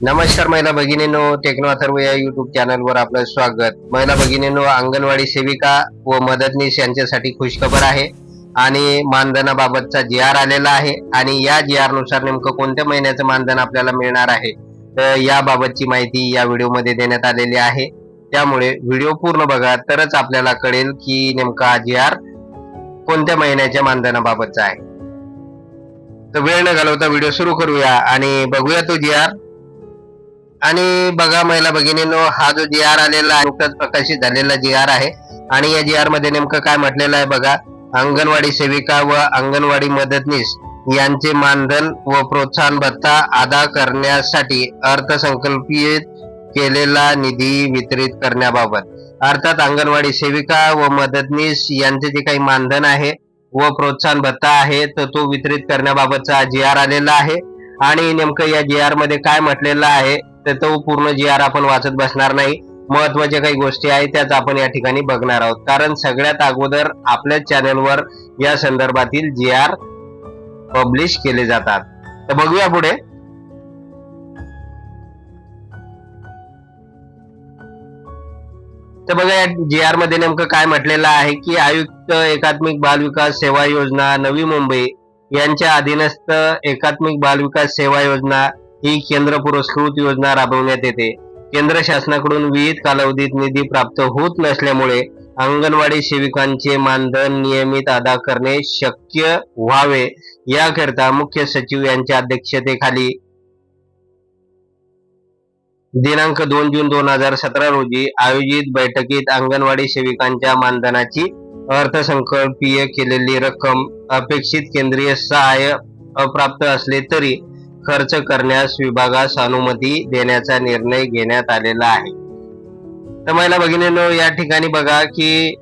नमस्कार महिला भगिनीनो टेक्नो अथर्व या युट्यूब चॅनलवर आपलं स्वागत. महिला भगिनीनो अंगणवाडी सेविका व मदतनीस यांच्यासाठी खुशखबर आहे आणि मानधनाबाबतचा जी आर आलेला आहे आणि या जी आरनुसार नेमकं कोणत्या महिन्याचं मानधन आपल्याला मिळणार आहे तर याबाबतची माहिती या व्हिडिओमध्ये देण्यात आलेली आहे. त्यामुळे व्हिडिओ पूर्ण बघा तरच आपल्याला कळेल की नेमका जी आर कोणत्या महिन्याच्या मानधनाबाबतचा आहे. तर वेळ न घालवता व्हिडिओ सुरू करूया आणि बघूया तो जी आर आणि बघा महिला भगिनींनो हा जो जी आर आलेला आहे नुकताच प्रकाशित झालेला जी आर आहे. आणि या जी आरमध्ये नेमकं काय म्हटलेलं आहे बघा अंगणवाडी सेविका व अंगणवाडी मदतनीस यांचे मानधन व प्रोत्साहन भत्ता अदा करण्यासाठी अर्थसंकल्पित केलेला निधी वितरित करण्याबाबत. अर्थात अंगणवाडी सेविका व मदतनीस यांचे जे काही मानधन आहे व प्रोत्साहन भत्ता आहे तर तो वितरित करण्याबाबतचा जी आर आलेला आहे. आणि नेमकं या जी आरमध्ये काय म्हटलेलं आहे तर तो पूर्ण जी आर आपण वाचत बसणार नाही. महत्त्वाच्या काही गोष्टी आहेत त्याच आपण या ठिकाणी बघणार आहोत. कारण सगळ्यात अगोदर आपल्याच चॅनलवर या संदर्भातील जी आर पब्लिश केले जातात. तर बघूया पुढे. तर बघा या जी आरमध्ये नेमकं काय म्हटलेलं आहे की आयुक्त एकात्मिक बाल विकास सेवा योजना नवी मुंबई यांच्या अधीनस्थ एकात्मिक बाल विकास सेवा योजना ही केंद्र पुरस्कृत योजना राबवण्यात येते. केंद्र शासनाकडून विविध कालावधीत निधी प्राप्त होत नसल्यामुळे अंगणवाडी सेविकांचे मानधन नियमित अदा करणे शक्य व्हावे याकरिता मुख्य सचिव यांच्या अध्यक्षतेखाली दिनांक दोन जून दोन हजार सतरा रोजी आयोजित बैठकीत अंगणवाडी सेविकांच्या मानधनाची अर्थसंकल्पीय केलेली रक्कम अपेक्षित केंद्रीय सहाय्य अप्राप्त असले तरी खर्च करण्यास विभागास अनुमती देण्याचा निर्णय घेण्यात आलेला आहे. तर महिला भगिनीनो या ठिकाणी बघा की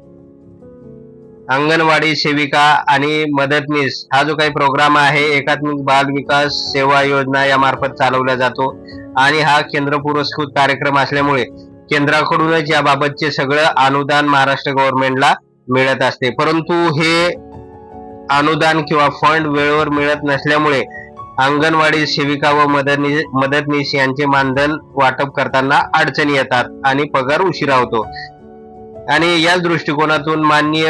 अंगणवाडी सेविका आणि मदतनीस हा जो काही प्रोग्राम आहे एकात्मिक बाल विकास सेवा योजना या मार्फत चालवला जातो आणि हा केंद्र पुरस्कृत कार्यक्रम असल्यामुळे केंद्राकडूनच याबाबतचे सगळं अनुदान महाराष्ट्र गव्हर्नमेंटला मिळत असते. परंतु हे अनुदान किंवा फंड वेळेवर मिळत नसल्यामुळे अंगणवाडी सेविका व मदतनीस मदतनीस यांचे मानधन वाटप करताना अडचणी येतात आणि पगार उशिरा होतो. आणि याच दृष्टिकोनातून माननीय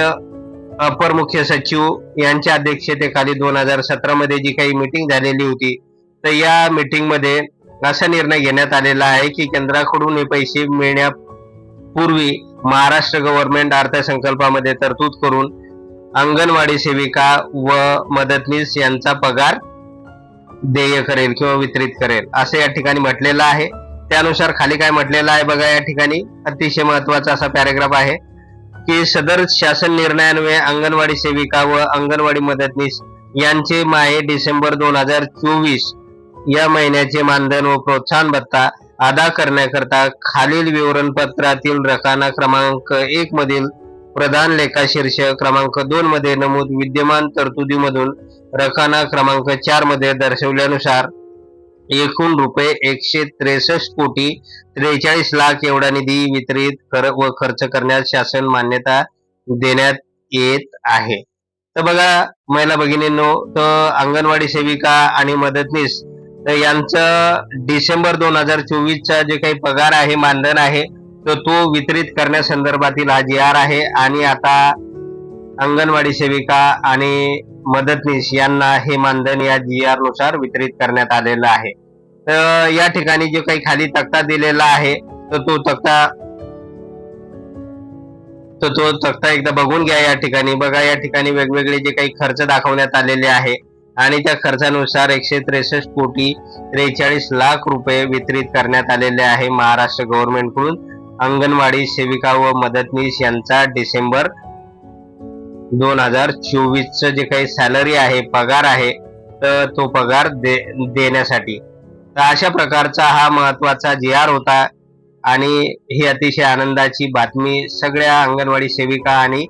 अपर मुख्य सचिव यांच्या अध्यक्षतेखाली दोन हजार सतरा मध्ये जी काही मीटिंग झालेली होती तर या मीटिंगमध्ये असा निर्णय घेण्यात आलेला आहे की केंद्राकडून हे पैसे मिळण्यापूर्वी महाराष्ट्र गव्हर्नमेंट अर्थसंकल्पामध्ये तरतूद करून अंगणवाडी सेविका व मदतनीस यांचा पगार देय करेल किंवा वितरित करेल असं या ठिकाणी म्हटलेलं आहे. त्यानुसार खाली काय म्हटलेलं आहे बघा या ठिकाणी अतिशय महत्त्वाचा असा पॅरेग्राफ आहे की सदर शासन निर्णयान्वये अंगणवाडी सेविका व अंगणवाडी मदतनीस यांचे माहे डिसेंबर दोन हजार चोवीस या महिन्याचे मानधन व प्रोत्साहन भत्ता अदा करण्याकरता खालील विवरणपत्रातील रकाना क्रमांक एक मधील प्रधान लेखा शीर्ष क्रमांक दोन मध्ये नमूद विद्यमान तरतुदीमधून रखाना क्रमांक चारमध्ये दर्शवल्यानुसार एकूण रुपये एकशे त्रेसष्ट कोटी त्रेचाळीस लाख एवढा निधी वितरित कर व खर्च करण्यास शासन मान्यता देण्यात येत आहे. तर बघा महिला भगिनींनो तर अंगणवाडी सेविका आणि मदतनीस तर यांचं डिसेंबर दोन हजार चोवीसचा जे काही पगार आहे मानधन आहे तर तो वितरित करण्यासंदर्भातील हा जी आर आहे आणि आता अंगणवाडी सेविका आणि मदतनीस यांना हे मानधन या जी आरनुसार वितरित करण्यात आलेलं आहे. तर या ठिकाणी जो काही खाली तक्ता दिलेला आहे तर तो तक्ता तर तो तक्ता एकदा बघून घ्या या ठिकाणी. बघा या ठिकाणी वेगवेगळे जे काही खर्च दाखवण्यात आलेले आहे आणि त्या खर्चानुसार एकशे त्रेसष्ट कोटी त्रेचाळीस लाख रुपये वितरित करण्यात आलेले आहे महाराष्ट्र गव्हर्नमेंटकडून. अंगणवाडी सेविका व मदतनीस यांचा डिसेंबर दोन हजार चोवीसचं जे काही सॅलरी आहे पगार आहे तर तो पगार दे देण्यासाठी. तर अशा प्रकारचा हा महत्त्वाचा जी आर होता आणि ही अतिशय आनंदाची बातमी सगळ्या अंगणवाडी सेविका आणि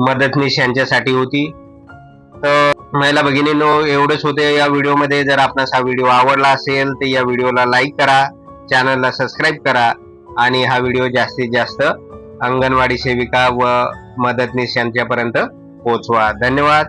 मदतनीस यांच्यासाठी होती. तर महिला भगिनींनो एवढंच होते. या व्हिडिओमध्ये जर आपणास हा व्हिडिओ आवडला असेल तर या व्हिडिओला लाईक करा चॅनलला सबस्क्राईब करा. आणि हा व्हिडिओ जास्तीत जास्त अंगणवाडी सेविका व मदतनीस यांच्यापर्यंत पोहोचवा. धन्यवाद.